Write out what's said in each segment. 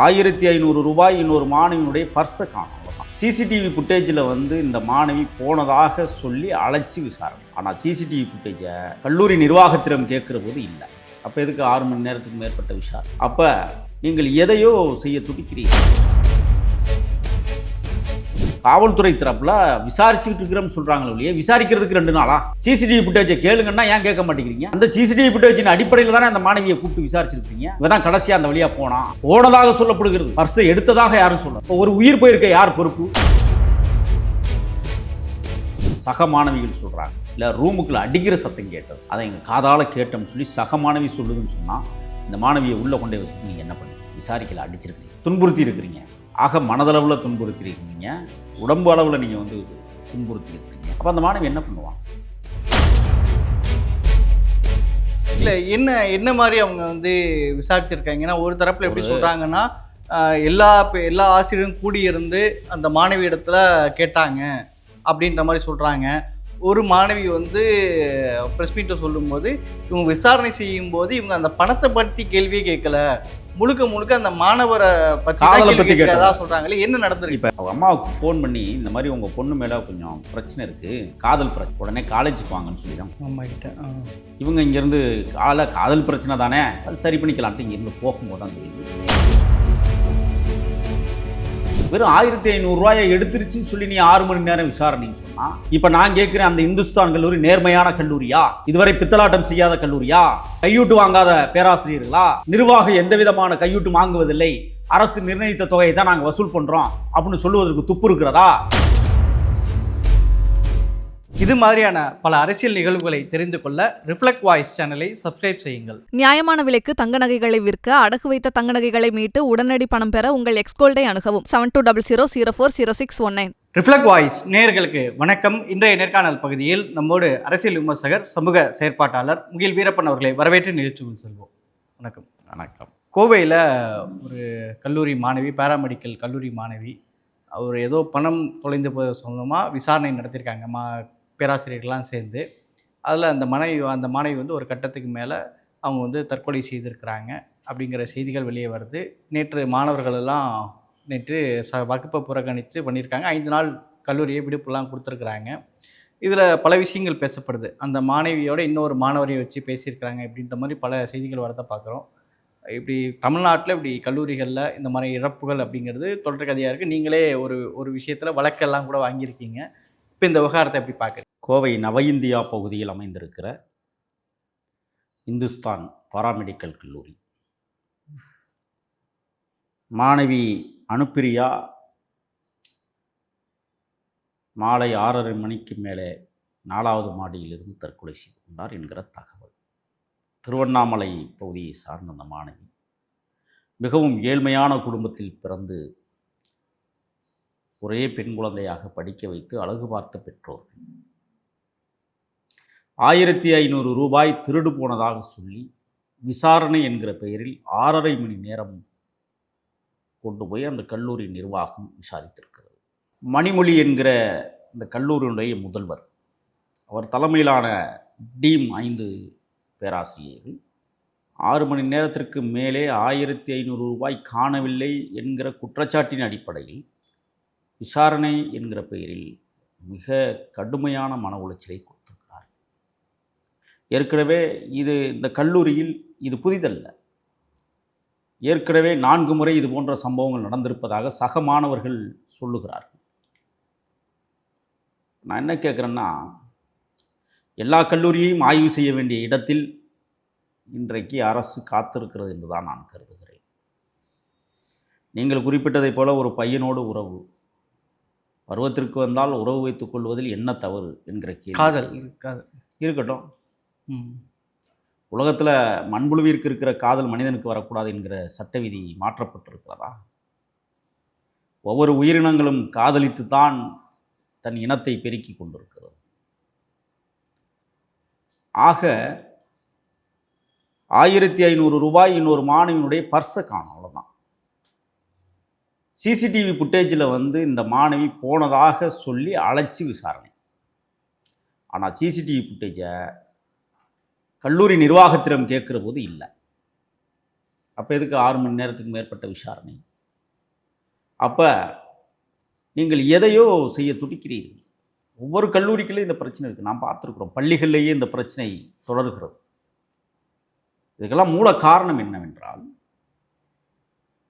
ஆயிரத்தி ஐநூறு ரூபாய் இன்னொரு மாணவியினுடைய பர்ஸை காணும். சிசிடிவி ஃபுட்டேஜில் வந்து இந்த மாணவி போனதாக சொல்லி அழைச்சி விசாரணை. ஆனால் சிசிடிவி ஃபுட்டேஜை கல்லூரி நிர்வாகத்திடம் கேட்குற போது இல்லை. அப்போ எதுக்கு ஆறு மணி நேரத்துக்கு மேற்பட்ட விசாரணை? அப்போ நீங்கள் எதையோ செய்ய துடிக்கிறீர்கள். காவல்துறை தரப்புல விசாரிச்சுக்கிட்டு இருக்கிறோம்னு சொல்றாங்களே ஒழிய விசாரிக்கிறதுக்கு ரெண்டு நாளா? சிசிடிவி ஃபுட்டேஜை கேளுங்கன்னா ஏன் கேட்க மாட்டேங்கிறீங்க? அந்த சிசிடிவி ஃபுட்டேஜின் அடிப்படையில் தானே அந்த மாணவியை கூப்பிட்டு விசாரிச்சிருக்கீங்க இவதான் கடைசியா அந்த வழியா போனா? போனதாக சொல்லப்படுகிறது. பர்ஸை எடுத்ததாக யாரும் சொல்ல ஒரு உயிர் போயிருக்க யார் பொறுப்பு? சக மாணவிகள் சொல்றாங்க. இல்ல ரூமுக்குள்ள அடிக்கிற சத்தம் கேட்டது. அதை எங்க காதால கேட்டோம்னு சொல்லி சக மாணவி சொல்லுதுன்னு சொன்னா இந்த மாணவியை உள்ள கொண்டே வச்சுட்டு நீங்க என்ன பண்ணுங்க? விசாரிக்கல அடிச்சிருக்கீங்க துன்புறுத்தி இருக்கிறீங்க ஆக மனதளவில் துன்புறுத்தி இருக்கீங்க உடம்பு அளவில் நீங்கள் வந்து துன்புறுத்தி இருக்கிறீங்க அப்போ அந்த மாணவி என்ன பண்ணுவான்? இல்ல என்ன என்ன மாதிரி அவங்க வந்து விசாரிச்சிருக்காங்க? ஏன்னா ஒரு தரப்புல எப்படி ஆஹ், எல்லா எல்லா ஆசிரியரும் கூடியிருந்து அந்த மாணவி இடத்துல கேட்டாங்க அப்படின்ற மாதிரி சொல்றாங்க. ஒரு மாணவி வந்து ப்ரெஸ் மீட்டை சொல்லும்போது இவங்க விசாரணை செய்யும் போது இவங்க அந்த பணத்தை பற்றி கேள்வியே கேட்கல. முழுக்க முழுக்க அந்த மாணவரை பற்றி கேட்கிறதா கேட்டாங்க. சொல்றாங்களே என்ன நடந்திருக்கு? இப்போ அவங்க அம்மாவுக்கு ஃபோன் பண்ணி இந்த மாதிரி உங்கள் பொண்ணு மேலே கொஞ்சம் பிரச்சனை இருக்குது காதல் பிரச்சனை உடனே காலேஜுக்கு வாங்கன்னு சொல்லிடும் அம்மா கிட்ட. இவங்க இங்கேருந்து கால காதல் பிரச்சனை தானே? அது சரி பண்ணிக்கலான்ட்டு இங்கேருந்து போகும்போது தான் தெரியுது. வெறும் ஆயிரத்தி ஐநூறுரூவாயை எடுத்துருச்சுன்னு சொல்லி நீ ஆறு மணி நேரம் விசாரணைன்னு சொன்னால் இப்போ நான் கேட்குறேன் அந்த இந்துஸ்தான் கல்லூரி நேர்மையான கல்லூரியா? இதுவரை பித்தலாட்டம் செய்யாத கல்லூரியா? கையூட்டு வாங்காத பேராசிரியர்களா? நிர்வாகம் எந்த விதமான கையூட்டு வாங்குவதில்லை. அரசு நிர்ணயித்த தொகையை தான் நாங்கள் வசூல் பண்ணுறோம் அப்படின்னு சொல்லுவதற்கு துப்பு இருக்கிறதா? இது மாதிரியான பல அரசியல் நிகழ்வுகளை தெரிந்து கொள்ள ரிஃப்ளெக்ட் வாய்ஸ் சேனலை சப்ஸ்கிரைப் செய்யுங்கள். நியாயமான விலைக்கு தங்க நகைகளை விற்க அடகு வைத்த தங்க நகைகளை மீட்டு உடனடி பணம் பெற உங்கள் எக்ஸ்கோல்டை அணுகவும் seven two double zero zero four zero six one nine reflect voice நேயர்களுக்கு வணக்கம். இன்றைய நேர்காணல் பகுதியில் நம்மோடு அரசியல் விமர்சகர் சமூக செயற்பாட்டாளர் முகில் வீரப்பன் அவர்களை வரவேற்று நிகழ்ச்சிக்குள் செல்வோம். வணக்கம். வணக்கம். கோவையில் ஒரு கல்லூரி மாணவி பாராமெடிக்கல் கல்லூரி மாணவி அவர் ஏதோ பணம் தொலைந்து போது சொந்தமாக விசாரணை நடத்தியிருக்காங்க. மா பேராசிரியர்கள்லாம் சேர்ந்து அதில் அந்த மனைவி அந்த மாணவி வந்து ஒரு கட்டத்துக்கு மேலே அவங்க வந்து தற்கொலை செய்திருக்கிறாங்க அப்படிங்கிற செய்திகள் வெளியே வருது. நேற்று மாணவர்கள் எல்லாம் நேற்று ச வகுப்பை புறக்கணித்து பண்ணியிருக்காங்க. ஐந்து நாள் கல்லூரியை விடுப்புலாம் கொடுத்துருக்குறாங்க. இதில் பல விஷயங்கள் பேசப்படுது. அந்த மாணவியோட இன்னொரு மாணவரை வச்சு பேசியிருக்கிறாங்க அப்படின்ற மாதிரி பல செய்திகள் வரதை பார்க்குறோம். இப்படி தமிழ்நாட்டில் இப்படி கல்லூரிகளில் இந்த மாதிரி இறப்புகள் அப்படிங்கிறது தொடர் கதையாக இருக்குது. நீங்களே ஒரு ஒரு விஷயத்தில் வழக்கெல்லாம் கூட வாங்கியிருக்கீங்க. இப்போ இந்த விவகாரத்தை எப்படி பார்க்குறீங்க? கோவை நவ இந்தியா பகுதியில் அமைந்திருக்கிற இந்துஸ்தான் பாராமெடிக்கல் கல்லூரி. மாணவி அனுப்பிரியா மாலை ஆறரை மணிக்கு மேலே நாலாவது மாடியிலிருந்து தற்கொலை செய்து கொண்டார் என்கிற தகவல். திருவண்ணாமலை பகுதியை சார்ந்த அந்த மாணவி மிகவும் ஏழ்மையான குடும்பத்தில் பிறந்து ஒரே பெண் குழந்தையாக படிக்க வைத்து அழகு பார்த்த பெற்றோர்கள். ஆயிரத்தி ஐநூறு ரூபாய் திருடு போனதாக சொல்லி விசாரணை என்கிற பெயரில் ஆறரை மணி நேரம் கொண்டு போய் அந்த கல்லூரி நிர்வாகம் விசாரித்திருக்கிறது. மணிமொழி என்கிற இந்த கல்லூரியினுடைய முதல்வர் அவர் தலைமையிலான டீம் ஐந்து பேராசிரியர்கள் ஆறு மணி நேரத்திற்கு மேலே ஆயிரத்தி ஐநூறு ரூபாய் காணவில்லை என்கிற குற்றச்சாட்டின் அடிப்படையில் விசாரணை என்கிற பெயரில் மிக கடுமையான மன உளைச்சலை ஏற்கனவே இது இந்த கல்லூரியில் இது புதிதல்ல. ஏற்கனவே நான்கு முறை இது போன்ற சம்பவங்கள் நடந்திருப்பதாக சக மாணவர்கள் சொல்லுகிறார்கள். நான் என்ன கேட்குறேன்னா எல்லா கல்லூரியையும் ஆய்வு செய்ய வேண்டிய இடத்தில் இன்றைக்கு அரசு காத்திருக்கிறது என்றுதான் நான் கருதுகிறேன். நீங்கள் குறிப்பிட்டதைப் போல ஒரு பையனோடு உறவு. பருவத்திற்கு வந்தால் உறவு வைத்துக் கொள்வதில் என்ன தவறு என்கிற காதல் காதல். இருக்கட்டும். உலகத்தில் மண்புழுவிற்கு இருக்கிற காதல் மனிதனுக்கு வரக்கூடாது என்கிற சட்ட விதி மாற்றப்பட்டிருக்கிறதா? ஒவ்வொரு உயிரினங்களும் காதலித்து தான் தன் இனத்தை பெருக்கிக் கொண்டிருக்கிறது. ஆக ஆயிரத்தி ஐநூறு ரூபாய் இன்னொரு மாணவியினுடைய பர்ஸை காணும் அவ்வளோதான் சிசிடிவி ஃபுட்டேஜில் வந்து இந்த மாணவி போனதாக சொல்லி அழைச்சி விசாரணை. ஆனால் சிசிடிவி ஃபுட்டேஜை கல்லூரி நிர்வாகத்திடம் கேட்குற போது இல்லை. அப்போ எதுக்கு ஆறு மணி நேரத்துக்கு மேற்பட்ட விசாரணை? அப்போ நீங்கள் எதையோ செய்ய துடிக்கிறீர்கள். ஒவ்வொரு கல்லூரிக்குள்ளேயும் இந்த பிரச்சனை இருக்குது நாம் பார்த்துருக்குறோம். பள்ளிகள்லேயே இந்த பிரச்சனை தொடர்கிறது. இதுக்கெல்லாம் மூல காரணம் என்னவென்றால்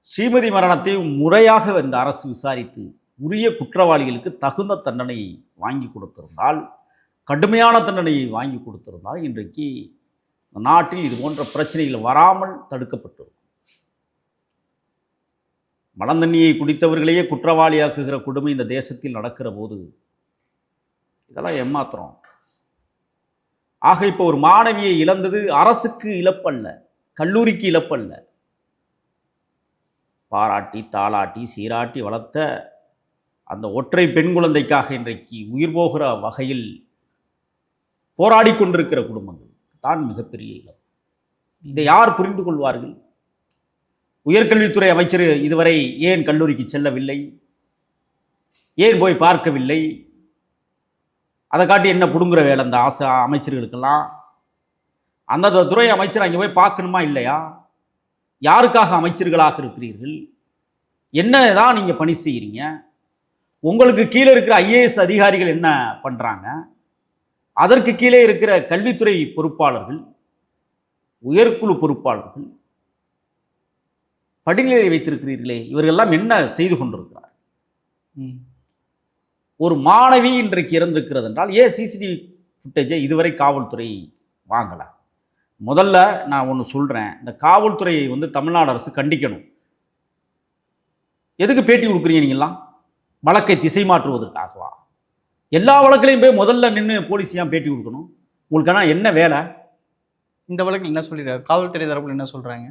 ஸ்ரீமதி மரணத்தை முறையாக இந்த அரசு விசாரித்து உரிய குற்றவாளிகளுக்கு தகுந்த தண்டனையை வாங்கி கொடுத்திருந்தால் கடுமையான தண்டனையை வாங்கி கொடுத்திருந்தால் இன்றைக்கு நாட்டில் இது போன்ற பிரச்சனைகள் வராமல் தடுக்கப்பட்டிருக்கும் மலந்தண்ணியை குடித்தவர்களையே குற்றவாளியாக்குகிற கொடுமை இந்த தேசத்தில் நடக்கிற போது இதெல்லாம் ஏமாத்திரம் ஆக இப்போ ஒரு மாணவியை இழந்தது அரசுக்கு இழப்பல்ல கல்லூரிக்கு இழப்பல்ல. பாராட்டி தாளாட்டி சீராட்டி வளர்த்த அந்த ஒற்றை பெண் குழந்தைக்காக இன்றைக்கு உயிர் போகிற வகையில் போராடி கொண்டிருக்கிற குடும்பங்கள். தான் மிகப்பெரிய இழப்பு இதை யார் புரிந்து கொள்வார்கள்? உயர்கல்வித்துறை அமைச்சர் இதுவரை ஏன் கல்லூரிக்கு செல்லவில்லை? ஏன் போய் பார்க்கவில்லை? அதை காட்டி என்ன பிடுங்குற வேலை அந்த ஆசை அமைச்சர்களுக்கெல்லாம்? அந்த துறை அமைச்சர் அங்கே போய் பார்க்கணுமா இல்லையா? யாருக்காக அமைச்சர்களாக இருக்கிறீர்கள்? என்ன தான் நீங்கள் பணி செய்கிறீங்க உங்களுக்கு கீழே இருக்கிற ஐஏஎஸ் அதிகாரிகள் என்ன பண்ணுறாங்க அதற்கு கீழே இருக்கிற கல்வித்துறை பொறுப்பாளர்கள் உயர்குழு பொறுப்பாளர்கள் படிநிலை வைத்திருக்கிறீர்களே இவர்களெல்லாம் என்ன செய்து கொண்டிருக்கிறார். ஒரு மாணவி இன்றைக்கு இறந்திருக்கிறது என்றால் ஏன் சிசிடிவி ஃபுட்டேஜை இதுவரை காவல்துறை வாங்கலை? முதல்ல நான் ஒன்று சொல்கிறேன் இந்த காவல்துறையை வந்து தமிழ்நாடு அரசு கண்டிக்கணும். எதுக்கு பேட்டி கொடுக்குறீங்க நீங்களாம் வழக்கை திசை மாற்றுவதற்காகவா? எல்லா வழக்குலையும் போய் முதல்ல நின்று போலீஸ் ஏன் பேட்டி கொடுக்கணும்? உங்களுக்கு ஆனால் என்ன வேலை? இந்த வழக்கில் என்ன சொல்லிடுறாங்க காவல்துறை தரப்புல என்ன சொல்றாங்க?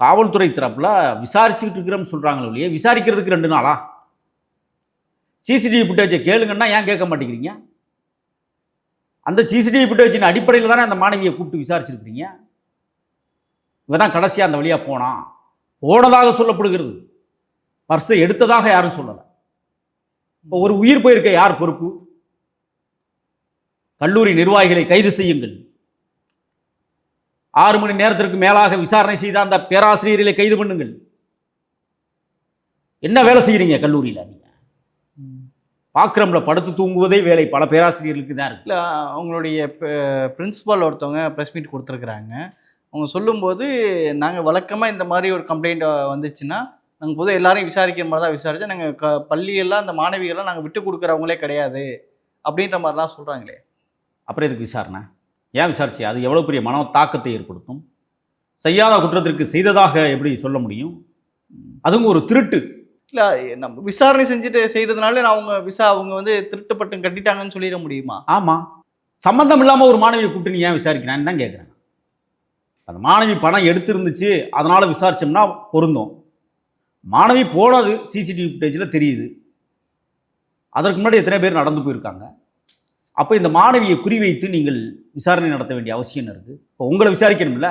காவல்துறை தரப்பில் விசாரிச்சுக்கிட்டு இருக்கிறோம்னு சொல்கிறாங்களே இல்லையே விசாரிக்கிறதுக்கு ரெண்டு நாளா? சிசிடிவி ஃபுட்டேஜை கேளுங்கன்னா ஏன் கேட்க மாட்டேங்கிறீங்க? அந்த சிசிடிவி ஃபுட்டேஜின் அடிப்படையில் தானே அந்த மாணவியை கூப்பிட்டு விசாரிச்சிருக்கிறீங்க? இவன் தான் கடைசியாக அந்த வழியாக போனான் போனதாக சொல்லப்படுகிறது. பர்ஸை எடுத்ததாக யாரும் சொல்லலை. இப்போ ஒரு உயிர் போயிருக்க யார் பொறுப்பு? கல்லூரி நிர்வாகிகளை கைது செய்யுங்கள். ஆறு மணி நேரத்திற்கு மேலாக விசாரணை செய்த அந்த பேராசிரியர்களை கைது பண்ணுங்கள். என்ன வேலை செய்கிறீங்க கல்லூரியில் நீங்கள் பாக்கிரமில் படுத்து தூங்குவதே வேலை. பல பேராசிரியர்களுக்கு தான் இருக்கு. இல்லை அவங்களுடைய பிரின்சிபால் ஒருத்தவங்க ப்ரெஸ் மீட் கொடுத்துருக்குறாங்க. அவங்க சொல்லும்போது நாங்கள் வழக்கமாக இந்த மாதிரி ஒரு கம்ப்ளைண்ட் வந்துச்சுன்னா நாங்கள் பொதுவாக எல்லாரையும் விசாரிக்கிற மாதிரி தான் விசாரிச்சோம். நாங்கள் க பள்ளியெல்லாம் அந்த மாணவிகள்லாம் நாங்கள் விட்டு கொடுக்குறவங்களே கிடையாது. அப்படின்ற மாதிரிலாம் சொல்கிறாங்களே அப்புறம் எதுக்கு விசாரணை? ஏன் விசாரிச்சு? அது எவ்வளோ பெரிய மன தாக்கத்தை ஏற்படுத்தும்? செய்யாத குற்றத்திற்கு செய்ததாக எப்படி சொல்ல முடியும்? அதுவும் ஒரு திருட்டு. இல்லை நம்ம விசாரணை செஞ்சுட்டு செய்கிறதுனால அவங்க விசா அவங்க வந்து திருட்டுப்பட்டு கட்டிட்டாங்கன்னு சொல்லிட முடியுமா? ஆமாம் சம்மந்தம் இல்லாமல் ஒரு மாணவியை கூப்பிட்டு நீ ஏன் விசாரிக்கிறான்னு தான் கேட்குறேன் அந்த மாணவி பணம் எடுத்திருந்துச்சு அதனால் விசாரிச்சோம்னா பொருந்தும். மாணவி போனது சிசிடிவி ஃபுட்டேஜில் தெரியுது. அதற்கு முன்னாடி எத்தனை பேர் நடந்து போயிருக்காங்க. அப்போ இந்த மாணவியை குறிவைத்து நீங்கள் விசாரணை நடத்த வேண்டிய அவசியம் இருக்குது இப்போ உங்களை விசாரிக்கணும்ல.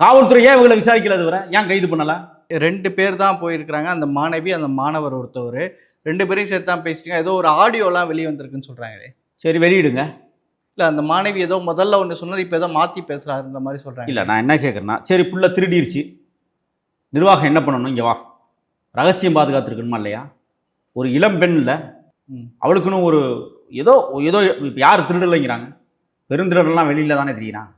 காவல்துறை ஏன் இவங்களை விசாரிக்கல வர ஏன் கைது பண்ணலை? ரெண்டு பேர் தான் போயிருக்கிறாங்க. அந்த மாணவி அந்த மாணவர் ஒருத்தவர். ரெண்டு பேரையும் சேர்த்து தான் பேசிட்டாங்க. ஏதோ ஒரு ஆடியோலாம் வெளியே வந்திருக்குன்னு சொல்கிறாங்களே சரி வெளியிடுங்க. இல்லை அந்த மாணவி ஏதோ முதல்ல ஒன்று சொன்னது இப்போ ஏதோ மாற்றி பேசுகிறாருன்ற மாதிரி சொல்கிறாங்க இல்லை நான் என்ன கேட்குறேன்னா சரி புள்ள திருடிருச்சு. நிர்வாகம் என்ன பண்ணணும்? இங்கே வா. ரகசியம் பாதுகாத்துருக்கணுமா இல்லையா? ஒரு இளம் பெண் இல்லை ம். அவளுக்குன்னு ஒரு ஏதோ ஏதோ இப்போ யார் திருடலைங்கிறாங்க? பெருந்திருடெல்லாம் வெளியில் தானே தெரியிறான்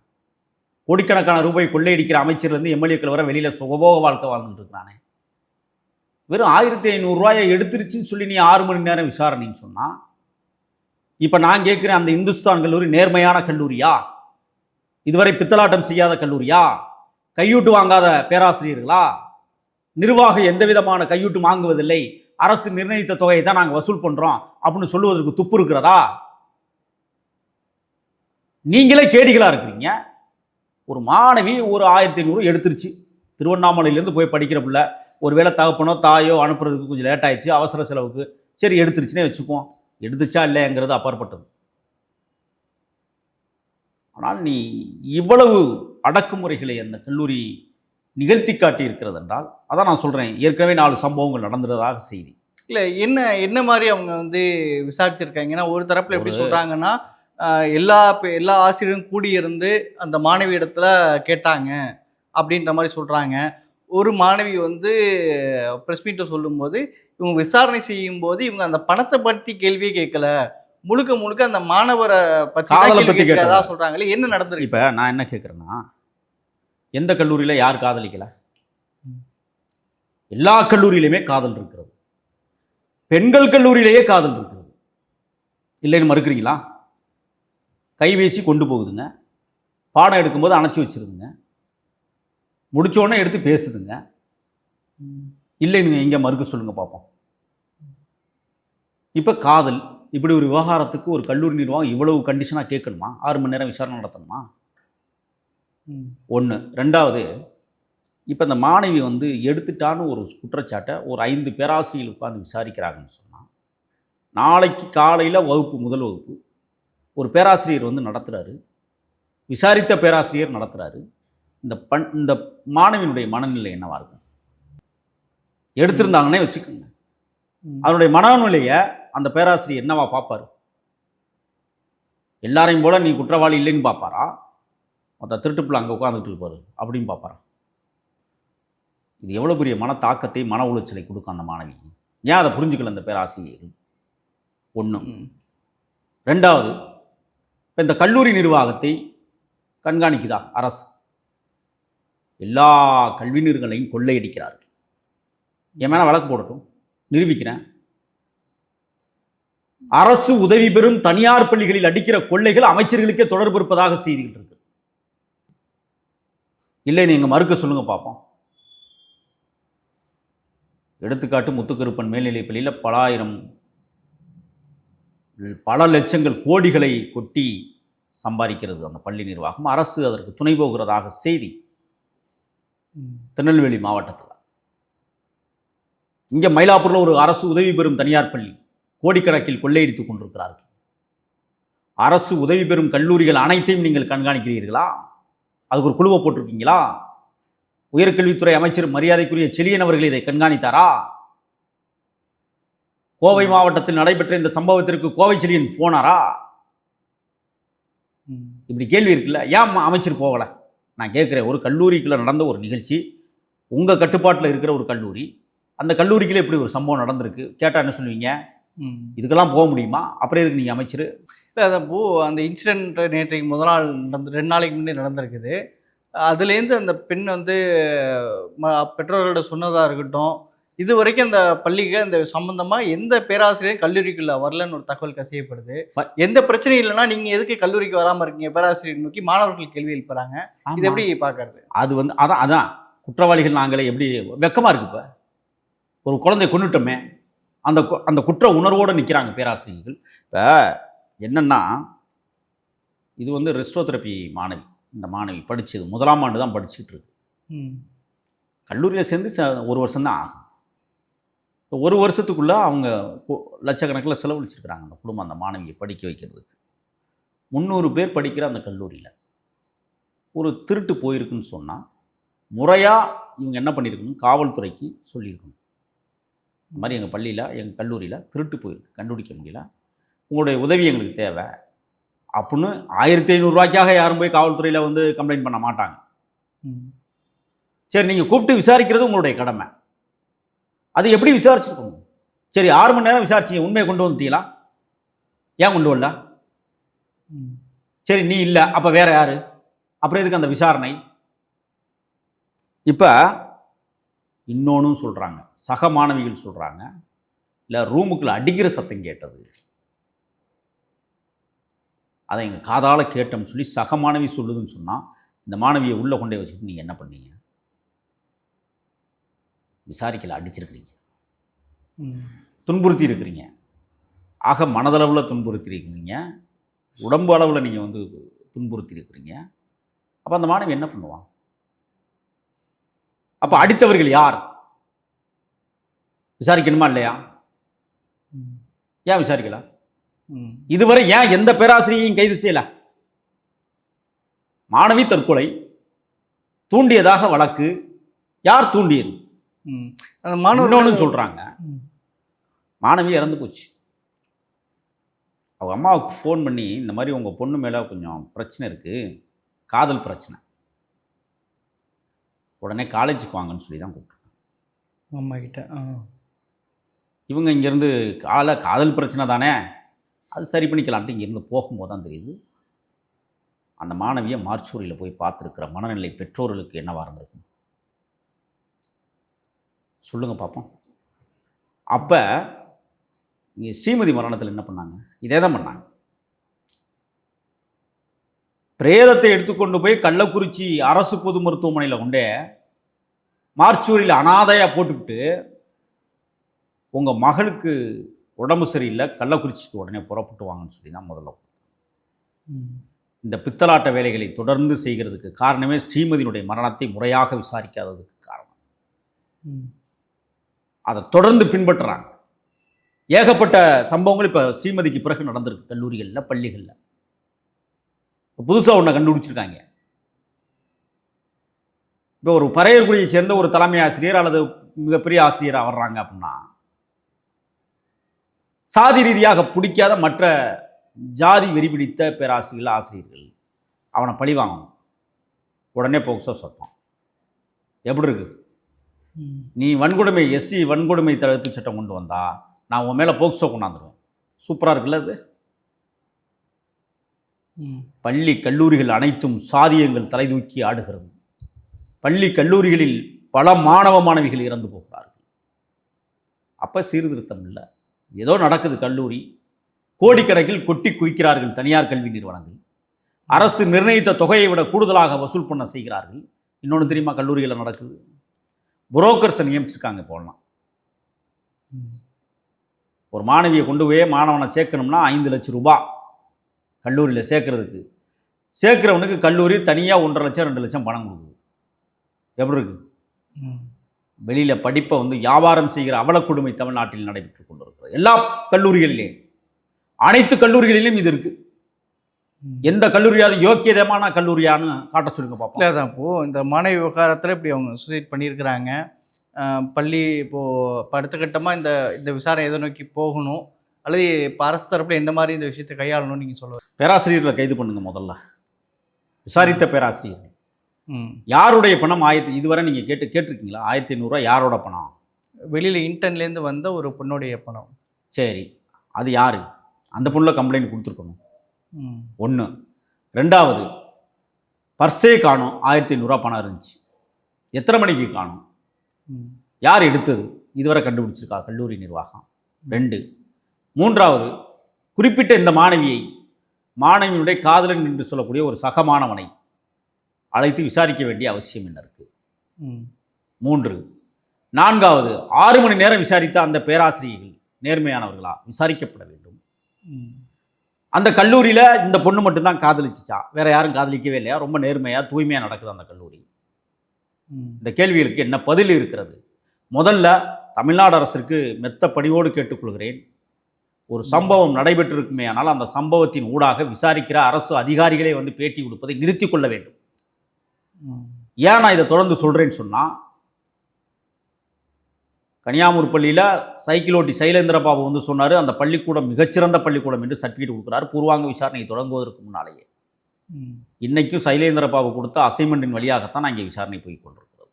கோடிக்கணக்கான ரூபாய் கொள்ளையடிக்கிற அமைச்சர்லேருந்து எம்எல்ஏக்கள் வர வெளியில் சுகபோக வாழ்க்கை வாழ்ந்துட்டு இருக்கிறானே. வெறும் ஆயிரத்தி ஐநூறுரூவாயை எடுத்துருச்சுன்னு சொல்லி நீ ஆறு மணி நேரம் விசாரணைன்னு சொன்னால் இப்போ நான் கேட்குறேன் அந்த இந்துஸ்தான் கல்லூரி நேர்மையான கல்லூரியா? இதுவரை பித்தலாட்டம் செய்யாத கல்லூரியா? கையூட்டு வாங்காத பேராசிரியர்களா? நிர்வாகம் எந்த விதமான கையூட்டு வாங்குவதில்லை. அரசு நிர்ணயித்த தொகையை தான் நாங்கள் வசூல் பண்ணுறோம் அப்படின்னு சொல்லுவதற்கு துப்பு இருக்கிறதா? நீங்களே கேடிகளாக இருக்கிறீங்க. ஒரு மாணவி ஒரு ஆயிரத்தி ஐநூறு எடுத்துருச்சு. திருவண்ணாமலையிலேருந்து போய் படிக்கிற பிள்ளை. ஒருவேளை தகப்பனோ தாயோ அனுப்புறதுக்கு கொஞ்சம் லேட் ஆயிடுச்சு அவசர செலவுக்கு. சரி எடுத்துருச்சுனே வச்சுக்குவோம். எடுத்துச்சா இல்லைங்கிறது அப்பாற்பட்டது. ஆனால் நீ இவ்வளவு அடக்குமுறைகளை அந்த கல்லூரி நிகழ்த்தி காட்டி இருக்கிறது என்றால் அதான் நான் சொல்கிறேன் ஏற்கனவே நாலு சம்பவங்கள் நடந்துறதாக செய்தி. இல்லை என்ன என்ன மாதிரி அவங்க வந்து விசாரிச்சிருக்காங்க? ஏன்னா ஒரு தரப்புல எப்படி ஆஹ், எல்லா எல்லா ஆசிரியரும் கூடி இருந்து அந்த மாணவி இடத்துல கேட்டாங்க அப்படின்ற மாதிரி சொல்கிறாங்க ஒரு மாணவி வந்து ப்ரெஸ் மீட்டை சொல்லும்போது இவங்க விசாரணை செய்யும்போது இவங்க அந்த பணத்தை பற்றி கேள்வியே கேட்கல. முழுக்க முழுக்க அந்த மாணவரை பற்றி பத்தி கேட்கிறதா. சொல்றாங்களே என்ன நடந்திருக்கு? இப்போ நான் என்ன கேட்குறேன்னா எந்த கல்லூரியில் யார் காதலிக்கலை? எல்லா கல்லூரியிலையுமே காதல் இருக்கிறது. பெண்கள் கல்லூரியிலேயே காதல் இருக்கிறது. இல்லைன்னு மறுக்கிறீங்களா? கைபேசி கொண்டு போகுதுங்க. பாடம் எடுக்கும்போது அணைச்சி வச்சிருதுங்க. முடித்தோடனே எடுத்து பேசுதுங்க. இல்லைன்னு இங்கே மறுக்க சொல்லுங்கள் பார்ப்போம் இப்போ காதல் இப்படி ஒரு விவகாரத்துக்கு ஒரு கல்லூரி நிர்வாகம் இவ்வளவு கண்டிஷனாக கேட்கணுமா? ஆறு மணி நேரம் விசாரணை நடத்தணுமா? ஒன்று ரெண்டாவது இப்போ இந்த மாணவி வந்து எடுத்துட்டான்னு ஒரு குற்றச்சாட்டை ஒரு ஐந்து பேராசிரியர்கள் உட்கார்ந்து விசாரிக்கிறாங்கன்னு சொன்னால் நாளைக்கு காலையில் வகுப்பு முதல் வகுப்பு ஒரு பேராசிரியர் வந்து நடத்துகிறாரு விசாரித்த பேராசிரியர் நடத்துகிறாரு இந்த பண் இந்த மாணவியினுடைய மனநிலை என்னவா இருக்கும்? எடுத்திருந்தாங்கன்னே வச்சுக்கோங்க. அதனுடைய மனநிலையை அந்த பேராசிரியர் என்னவா பார்ப்பாரு? எல்லாரையும் போல நீ குற்றவாளி இல்லைன்னு பார்ப்பாரா? மற்ற திருட்டுப்புல அங்கே உட்காந்துட்டு இருப்பாரு. அப்படின்னு பார்ப்பாரா இது எவ்வளோ பெரிய மன தாக்கத்தை மன உளைச்சலை கொடுக்கும் அந்த மாணவி. ஏன் அதை புரிஞ்சுக்கல அந்த பேராசிரியர் ஒன்று. ரெண்டாவது இப்போ இந்த கல்லூரி நிர்வாகத்தை கண்காணிக்குதா அரசு? எல்லா கல்வி நிறுவனங்களையும் கொள்ளையடிக்கிறார்கள். என் மேலே வழக்கு போடட்டும். நிரூபிக்கிறேன். அரசு உதவி பெறும் தனியார் பள்ளிகளில் அடிக்கிற கொள்ளைகள் அமைச்சர்களுக்கே தொடர்பு இருப்பதாக செய்திகள் இருக்கு. இல்லை நீங்கள் மறுக்க சொல்லுங்க பார்ப்போம் எடுத்துக்காட்டு முத்துக்கருப்பன் மேல்நிலைப் பள்ளியில் பல ஆயிரம் பல லட்சங்கள் கோடிகளை கொட்டி சம்பாதிக்கிறது அந்த பள்ளி நிர்வாகம். அரசு அதற்கு துணை போகிறதாக செய்தி திருநெல்வேலி மாவட்டத்தில். இங்கே மயிலாப்பூரில் ஒரு அரசு உதவி பெறும் தனியார் பள்ளி கோடிக்கணக்கில் கொள்ளையடித்துக் கொண்டிருக்கிறார்கள். அரசு உதவி பெறும் கல்லூரிகள் அனைத்தையும் நீங்கள் கண்காணிக்கிறீர்களா? அதுக்கு ஒரு குழுவை போட்டிருக்கீங்களா? உயர்கல்வித்துறை அமைச்சர் மரியாதைக்குரிய செலியன் அவர்கள் இதை கண்காணித்தாரா? கோவை மாவட்டத்தில் நடைபெற்ற இந்த சம்பவத்திற்கு கோவை செலியன் போனாரா? ம். இப்படி கேள்வி இருக்குல்ல. ஏன் அமைச்சர் போகலை? நான் கேட்குறேன். ஒரு கல்லூரிக்குள்ள நடந்த ஒரு நிகழ்ச்சி உங்கள் கட்டுப்பாட்டில் இருக்கிற ஒரு கல்லூரி அந்த கல்லூரிக்குள்ள இப்படி ஒரு சம்பவம் நடந்திருக்கு. கேட்டால் என்ன சொல்லுவீங்க. இதுக்கெல்லாம் போக முடியுமா? அப்புறம் எதுக்கு நீங்கள் அமைச்சர்? இல்லை அதை போ அந்த இன்சிடென்ட் நேற்றைக்கு முதல் நாள் நடந்து ரெண்டு நாளைக்கு முன்னாடி நடந்திருக்குது. அதுலேருந்து அந்த பெண் வந்து பெற்றோர்களோட சொன்னதாக இருக்கட்டும் இது வரைக்கும் அந்த பள்ளிக்கு அந்த சம்மந்தமாக எந்த பேராசிரியரும் கல்லூரிக்குள்ள வரலன்னு ஒரு தகவல் கசியப்படுது. எந்த பிரச்சனையும் இல்லைன்னா நீங்கள் எதுக்கு கல்லூரிக்கு வராமல் இருக்கீங்க? பேராசிரியர் நோக்கி மாணவர்கள் கேள்வி எழுப்புறாங்க. இது எப்படி பார்க்கறது அது வந்து அதான் அதான். குற்றவாளிகள் நாங்களே எப்படி வெக்கமாக இருக்கு இப்போ. ஒரு குழந்தைய கொண்டுட்டோமே அந்த அந்த குற்ற உணர்வோடு நிற்கிறாங்க பேராசிரியர்கள். இப்போ என்னன்னா இது வந்து ரெஸ்டோதெரப்பி மாணவி. இந்த மாணவி படிச்சது முதலாம் ஆண்டு தான் படிச்சுக்கிட்டு இருக்கு கல்லூரியில் சேர்ந்து ச- ஒரு வருஷம்தான் ஆகும். இந்த ஒரு வருஷத்துக்குள்ளே அவங்க லட்சக்கணக்கில் செலவழிச்சிருக்கிறாங்க அந்த குடும்பம் அந்த மாணவியை படிக்க வைக்கிறதுக்கு. முந்நூறு பேர் படிக்கிற அந்த கல்லூரியில். ஒரு திருட்டு போயிருக்குன்னு சொன்னால் முறையாக இவங்க என்ன பண்ணியிருக்கணும்? காவல்துறைக்கு சொல்லியிருக்கணும். இந்த மாதிரி எங்கள் பள்ளியில் எங்கள் கல்லூரியில் திருட்டு போயிருக்கு. கண்டுபிடிக்க முடியல. உங்களுடைய உதவி எங்களுக்கு தேவை. அப்படின்னு ஆயிரத்தி ஐநூறுரூவாய்க்காக யாரும் போய் காவல்துறையில் வந்து கம்ப்ளைண்ட் பண்ண மாட்டாங்க. ம். சரி நீங்கள் கூப்பிட்டு விசாரிக்கிறது உங்களுடைய கடமை. அது எப்படி விசாரிச்சிருக்கணும்? சரி ஆறு மணி நேரம் விசாரிச்சீங்க உண்மையை கொண்டு வந்துட்டீங்களா? ஏன் கொண்டு வரல? சரி நீ இல்லை அப்போ வேற யாரு? அப்புறம் எதுக்கு அந்த விசாரணை? இப்போ இன்னொன்னும் சொல்கிறாங்க சக மாணவிகள் சொல்கிறாங்க இல்லை ரூமுக்குள்ள அடிக்கிற சத்தம் கேட்டது. அதை எங்கள் காதால கேட்டோம்னு சொல்லி சக மாணவி சொல்லுதுன்னு சொன்னால் இந்த மாணவியை உள்ளே கொண்டே வச்சுக்கிட்டு நீங்கள் என்ன பண்ணீங்க? விசாரிக்கல அடிச்சிருக்கிறீங்க. துன்புறுத்தி இருக்கிறீங்க. ஆக மனதளவில் துன்புறுத்தி இருக்கிறீங்க. உடம்பு அளவில் நீங்கள் வந்து துன்புறுத்தி இருக்கிறீங்க. அப்போ அந்த மாணவி என்ன பண்ணுவான் அப்போ அடித்தவர்கள் யார்? விசாரிக்கணுமா இல்லையா? ஏன் விசாரிக்கல? ம் இதுவரை ஏன் எந்த பேராசிரியையும் கைது செய்யல? மாணவி தற்கொலை தூண்டியதாக வழக்கு யார் தூண்டியது? ம். அந்த மாணவர்கள் இன்னொன்னு சொல்றாங்க. மாணவி இறந்து போச்சு. அவங்க அம்மாவுக்கு ஃபோன் பண்ணி இந்த மாதிரி உங்கள் பொண்ணு மேலே கொஞ்சம் பிரச்சனை இருக்குது காதல் பிரச்சனை. உடனே காலேஜுக்கு வாங்கன்னு சொல்லி தான் கூப்பிட்டு அம்மா கிட்ட இவங்க இங்கேருந்து கால காதல் பிரச்சனை தானே? அது சரி பண்ணிக்கலான்ட்டு இங்கேருந்து போகும்போது தான் தெரியுது. அந்த மாணவியை மார்ச்சூரியில் போய் பார்த்துருக்கிற மனநிலை பெற்றோர்களுக்கு என்னவாக இருந்திருக்கும்? சொல்லுங்கள் பார்ப்போம் அப்போ இங்கே ஸ்ரீமதி மரணத்தில் என்ன பண்ணாங்க? இதே தான் பண்ணாங்க. பிரேதத்தை எடுத்துக்கொண்டு போய் கள்ளக்குறிச்சி அரசு பொது மருத்துவமனையில் கொண்டே மார்ச்சூரியில் அனாதையாக போட்டுவிட்டு உங்கள் மகளுக்கு உடம்பு சரியில்லை கள்ளக்குறிச்சிக்கு உடனே புறப்பட்டு வாங்கன்னு சொல்லி தான் முதல்ல இந்த பித்தலாட்ட வேலைகளை தொடர்ந்து செய்கிறதுக்கு காரணமே ஸ்ரீமதியினுடைய மரணத்தை முறையாக விசாரிக்காததுக்கு காரணம். அதை தொடர்ந்து பின்பற்றுறாங்க. ஏகப்பட்ட சம்பவங்கள் இப்போ ஸ்ரீமதிக்கு பிறகு நடந்திருக்கு கல்லூரிகளில் பள்ளிகளில். புதுசாக ஒன்றை கண்டுபிடிச்சிருக்காங்க. இப்போ ஒரு பறையர்குடியை சேர்ந்த ஒரு தலைமை ஆசிரியர் அல்லது மிகப்பெரிய ஆசிரியராக வர்றாங்க அப்படின்னா சாதி ரீதியாக பிடிக்காத மற்ற ஜாதி வெறி பிடித்த பேராசிரியர்கள் ஆசிரியர்கள் அவனை பழி வாங்கணும். உடனே போக்சோ சட்டம். எப்படி இருக்கு? நீ வன்கொடுமை எஸ்சி வன்கொடுமை தடுப்பு சட்டம் கொண்டு வந்தா நான் உன் மேலே போக்சோ கொண்டாந்துருவேன். சூப்பராக இருக்குல்ல அது? பள்ளி கல்லூரிகள் அனைத்தும் சாதியங்கள் தலைதூக்கி ஆடுகிறது. பள்ளி கல்லூரிகளில் பல மாணவ மாணவிகள் இறந்து போகிறார்கள். அப்போ சீர்திருத்தம் இல்லை. ஏதோ நடக்குது கல்லூரி. கோடிக்கணக்கில் கொட்டி குவிக்கிறார்கள் தனியார் கல்வி நிறுவனங்கள். அரசு நிர்ணயித்த தொகையை விட கூடுதலாக வசூல் பண்ண செய்கிறார்கள். இன்னொன்று தெரியுமா கல்லூரிகளில் நடக்குது? புரோக்கர்ஸை நியமிச்சிருக்காங்க போடலாம் ஒரு மாணவியை கொண்டு போய் மாணவனை சேர்க்கணும்னா ஐந்து லட்சம் ரூபா கல்லூரியில் சேர்க்கறதுக்கு. சேர்க்குறவனுக்கு கல்லூரி தனியாக ஒன்றரை லட்சம் ரெண்டு லட்சம் பணம் கொடுக்குது. எப்படி இருக்குது வெளியில் படிப்பை வந்து வியாபாரம் செய்கிற அவலக்கொடுமை தமிழ்நாட்டில் நடைபெற்று கொண்டிருக்கிறது. எல்லா கல்லூரிகளிலேயும் அனைத்து கல்லூரிகளிலும் இது இருக்கு. ம். எந்த கல்லூரியாவது யோக்கியதமான கல்லூரியான்னு காட்ட சொல்லுங்க பார்ப்போம் இல்லை அதான் இப்போது இந்த மாணவி விவகாரத்தில் இப்படி அவங்க சூசைட் பண்ணியிருக்கிறாங்க. பள்ளி இப்போது இப்போ அடுத்த கட்டமாக இந்த இந்த விசாரணை எதை நோக்கி போகணும்? அல்லது இப்போ அரசு தரப்பில் எந்த மாதிரி இந்த விஷயத்தை கையாளணும்னு நீங்கள் சொல்ல பேராசிரியர்களை கைது பண்ணுங்க முதல்ல. விசாரித்த பேராசிரியர். யாருடைய பணம் ஆயிரத்தி இதுவரை நீங்கள் கேட்டு கேட்டிருக்கீங்களா? ஆயிரத்தி ஐநூறுரூவா யாரோட பணம்? வெளியில் இன்டர்ன்லேருந்து வந்த ஒரு பொண்ணுடைய பணம். சரி. அது யார்? அந்த பொண்ணுல கம்ப்ளைண்ட் கொடுத்துருக்கணும். ம். ஒன்று ரெண்டாவது பர்ஸே காணும் ஆயிரத்தி ஐநூறுரூவா பணம் இருந்துச்சு. எத்தனை மணிக்கு காணும்? யார் எடுத்தது? இதுவரை கண்டுபிடிச்சிருக்கா கல்லூரி நிர்வாகம். ரெண்டு. மூன்றாவது குறிப்பிட்ட இந்த மாணவியை மாணவியினுடைய காதலன் என்று சொல்லக்கூடிய ஒரு சக மாணவனை அழைத்து விசாரிக்க வேண்டிய அவசியம் என்ன இருக்குது மூன்று. நான்காவது ஆறு மணி நேரம் விசாரித்த அந்த பேராசிரியர்கள் நேர்மையானவர்களா? விசாரிக்கப்பட வேண்டும். அந்த கல்லூரியில் இந்த பொண்ணு மட்டும்தான் காதலிச்சிச்சா? வேற யாரும் காதலிக்கவே இல்லையா? ரொம்ப நேர்மையாக தூய்மையாக நடக்குது அந்த கல்லூரி. இந்த கேள்விகளுக்கு என்ன பதில் இருக்கிறது? முதல்ல தமிழ்நாடு அரசிற்கு மெத்த பணியோடு கேட்டுக்கொள்கிறேன். ஒரு சம்பவம் நடைபெற்றிருக்குமே ஆனால் அந்த சம்பவத்தின் ஊடாக விசாரிக்கிற அரசு அதிகாரிகளே வந்து பேட்டி கொடுப்பதை நிறுத்திக் கொள்ள வேண்டும். ஏன் நான் இதை தொடர்ந்து சொல்கிறேன்னு சொன்னால் கன்னியாகுமரி பள்ளியில் சைக்கிள் ஓட்டி சைலேந்திர பாபு வந்து சொன்னார் அந்த பள்ளிக்கூடம் மிகச்சிறந்த பள்ளிக்கூடம் என்று சர்டிஃபிகேட் கொடுக்குறாரு. பூர்வாங்க விசாரணை தொடங்குவதற்கு முன்னாலேயே. இன்னைக்கும் சைலேந்திர பாபு கொடுத்த அசைன்மெண்ட்டின் வழியாகத்தான் நான் இங்கே விசாரணை போய் கொண்டிருக்கிறோம்.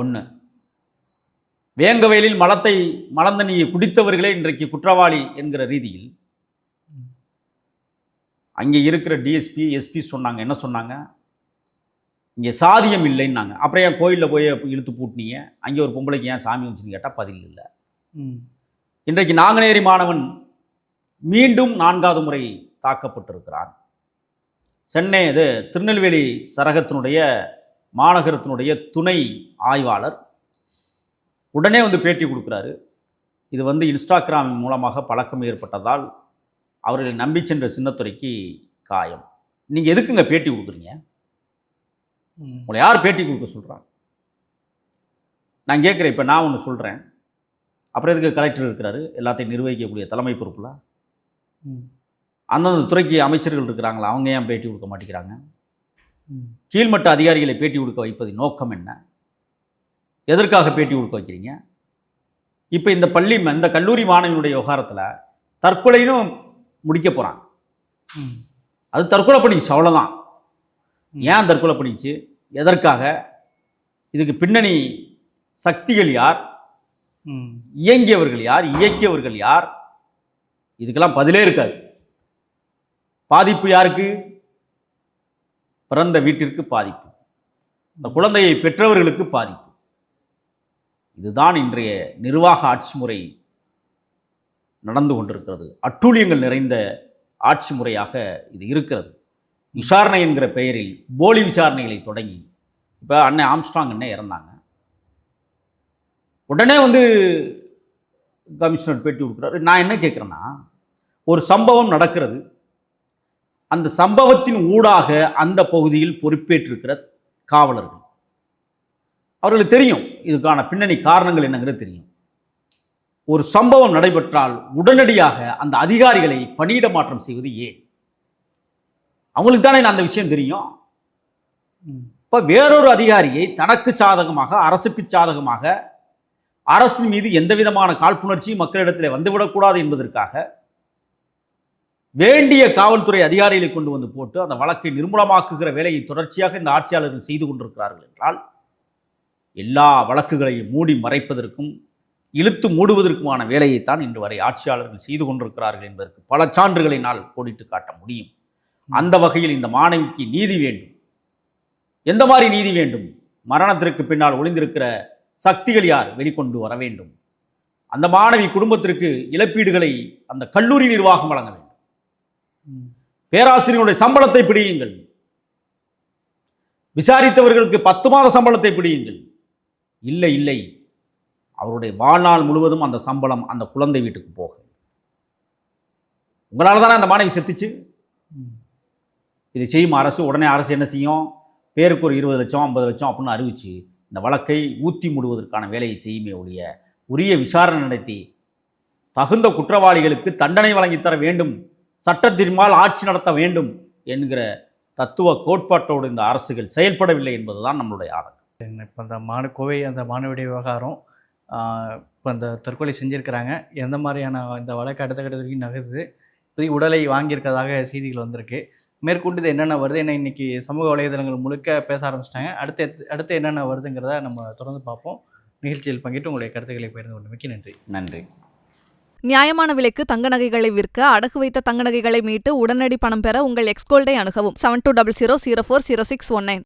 ஒன்று வேங்கவயலில் மலத்தை மலந்தண்ணியை குடித்தவர்களே இன்றைக்கு குற்றவாளி என்கிற ரீதியில் அங்கே இருக்கிற டிஎஸ்பி எஸ்பி சொன்னாங்க. என்ன சொன்னாங்க? இங்கே சாதியம் இல்லைன்னாங்க. அப்புறம் ஏன் கோயிலில் போய் இழுத்து பூட்டினீங்க? அங்கே ஒரு பொம்பளைக்கு ஏன் சாமி வச்சுன்னு கேட்டால் பதில் இல்லை. இன்றைக்கு நாங்குநேரி மாணவன் மீண்டும் நான்காவது முறை தாக்கப்பட்டிருக்கிறான். சென்னை இது திருநெல்வேலி சரகத்தினுடைய மாநகரத்தினுடைய துணை ஆய்வாளர். உடனே வந்து பேட்டி கொடுக்குறாரு. இது வந்து இன்ஸ்டாகிராம் மூலமாக பழக்கம் ஏற்பட்டதால் அவர்களை நம்பி சென்ற சின்னத்துறைக்கு காயம். நீங்கள் எதுக்குங்க பேட்டி கொடுக்குறீங்க? உங்களை யார் பேட்டி கொடுக்க சொல்கிறாங்க நான் கேட்குறேன் இப்போ நான் ஒன்று சொல்கிறேன் அப்புறம் எதுக்கு கலெக்டர் இருக்கிறாரு? எல்லாத்தையும் நிர்வகிக்கக்கூடிய தலைமை பொறுப்பில்? அந்தந்த துறைக்கு அமைச்சர்கள் இருக்கிறாங்களா? அவங்க ஏன் பேட்டி கொடுக்க மாட்டேங்கிறாங்க? கீழ்மட்ட அதிகாரிகளை பேட்டி கொடுக்க வைப்பதின் நோக்கம் என்ன? எதற்காக பேட்டி கொடுக்க வைக்கிறீங்க? இப்போ இந்த பள்ளி இந்த கல்லூரி மாணவியினுடைய விவகாரத்தில் தற்கொலைன்னு முடிக்க போகிறாங்க ம். அது தற்கொலை பண்ணிச்சு அவ்வளோதான் ஏன் தற்கொலை பண்ணிச்சு? எதற்காக? இதுக்கு பின்னணி சக்திகள் யார்? இயங்கியவர்கள் யார்? இயக்கியவர்கள் யார்? இதுக்கெல்லாம் பதிலே இருக்காது. பாதிப்பு யாருக்கு? பிறந்த வீட்டிற்கு பாதிப்பு. இந்த குழந்தையை பெற்றவர்களுக்கு பாதிப்பு. இதுதான் இன்றைய நிர்வாக ஆட்சி முறை நடந்து கொண்டிருக்கிறது. அட்டூழியங்கள் நிறைந்த ஆட்சி முறையாக இது இருக்கிறது. விசாரணை என்கிற பெயரில் போலி விசாரணைகளை தொடங்கி இப்போ அண்ணன் ஆம்ஸ்ட்ராங் அண்ணன் இறந்தாங்க. உடனே வந்து கமிஷனர் பேட்டி கொடுக்குறாரு. நான் என்ன கேட்குறேன்னா ஒரு சம்பவம் நடக்கிறது. அந்த சம்பவத்தின் ஊடாக அந்த பகுதியில் பொறுப்பேற்றிருக்கிற காவலர்கள். அவர்களுக்கு தெரியும் இதுக்கான பின்னணி காரணங்கள் என்னங்கிறது தெரியும். ஒரு சம்பவம் நடைபெற்றால் உடனடியாக அந்த அதிகாரிகளை பணியிட மாற்றம் செய்வது ஏன்? அவங்களுக்கு தானே அந்த விஷயம் தெரியும். இப்போ வேறொரு அதிகாரியை தனக்கு சாதகமாக அரசுக்கு சாதகமாக அரசின் மீது எந்த விதமான காழ்ப்புணர்ச்சியும் மக்களிடத்தில் வந்துவிடக்கூடாது என்பதற்காக வேண்டிய காவல்துறை அதிகாரிகளை கொண்டு வந்து போட்டு அந்த வழக்கை நிர்மூலமாக்குகிற வேலையை தொடர்ச்சியாக இந்த ஆட்சியாளர்கள் செய்து கொண்டிருக்கிறார்கள் என்றால் எல்லா வழக்குகளையும் மூடி மறைப்பதற்கும் இழுத்து மூடுவதற்குமான வேலையைத்தான் இன்று வரை ஆட்சியாளர்கள் செய்து கொண்டிருக்கிறார்கள் என்பதற்கு பல சான்றுகளை நான் கோடிட்டு காட்ட முடியும். அந்த வகையில் இந்த மாணவிக்கு நீதி வேண்டும். எந்த மாதிரி நீதி வேண்டும்? மரணத்திற்கு பின்னால் ஒளிந்திருக்கிற சக்திகள் யார்? வெளிக்கொண்டு வர வேண்டும். அந்த மாணவி குடும்பத்திற்கு இழப்பீடுகளை அந்த கல்லூரி நிர்வாகம் வழங்க வேண்டும். பேராசிரியருடைய சம்பளத்தை பிடியுங்கள். விசாரித்தவர்களுக்கு பத்து மாத சம்பளத்தை பிடியுங்கள். இல்லை இல்லை. அவருடைய வாழ்நாள் முழுவதும் அந்த சம்பளம் அந்த குழந்தை வீட்டுக்கு போகும் உங்களால் தானே அந்த மாணவி செத்துச்சு? இதை செய்யும் அரசு உடனே அரசு என்ன செய்யும்? பேருக்கு ஒரு இருபது லட்சம் ஐம்பது லட்சம் அப்படின்னு அறிவிச்சு இந்த வழக்கை ஊற்றி மூடுவதற்கான வேலையை செய்யுமே ஒழிய உரிய விசாரணை நடத்தி தகுந்த குற்றவாளிகளுக்கு தண்டனை வழங்கித்தர வேண்டும் சட்டத்தின்பால் ஆட்சி நடத்த வேண்டும் என்கிற தத்துவ கோட்பாட்டோடு இந்த அரசுகள் செயல்படவில்லை என்பதுதான் நம்மளுடைய ஆதங்கம். இப்போ அந்த மாணு கோவை அந்த மாணவியுடைய விவகாரம் இப்போ அந்த தற்கொலை செஞ்சுருக்கிறாங்க. எந்த மாதிரியான இந்த வழக்கு அடுத்த கட்ட வரைக்கும் நகருது? இப்போதைக்கு உடலை வாங்கியிருக்கிறதாக செய்திகள் வந்திருக்கு. மேற்கொண்டு இது என்னென்ன வருது? ஏன்னா இன்றைக்கி சமூக வலைதளங்கள் முழுக்க பேச ஆரம்பிச்சிட்டாங்க. அடுத்து அடுத்து என்னென்ன வருதுங்கிறத நம்ம தொடர்ந்து பார்ப்போம். நிகழ்ச்சியில் பங்கிட்டு உங்களுடைய கருத்துக்களை பகிர்ந்து கொண்டு மிக்க நன்றி. நன்றி. நியாயமான விலைக்கு தங்க நகைகளை விற்க அடகு வைத்த தங்க நகைகளை மீட்டு உடனடி பணம் பெற உங்கள் எக்ஸ்கோல்டை அணுகவும். Seven two double zero zero four zero six one nine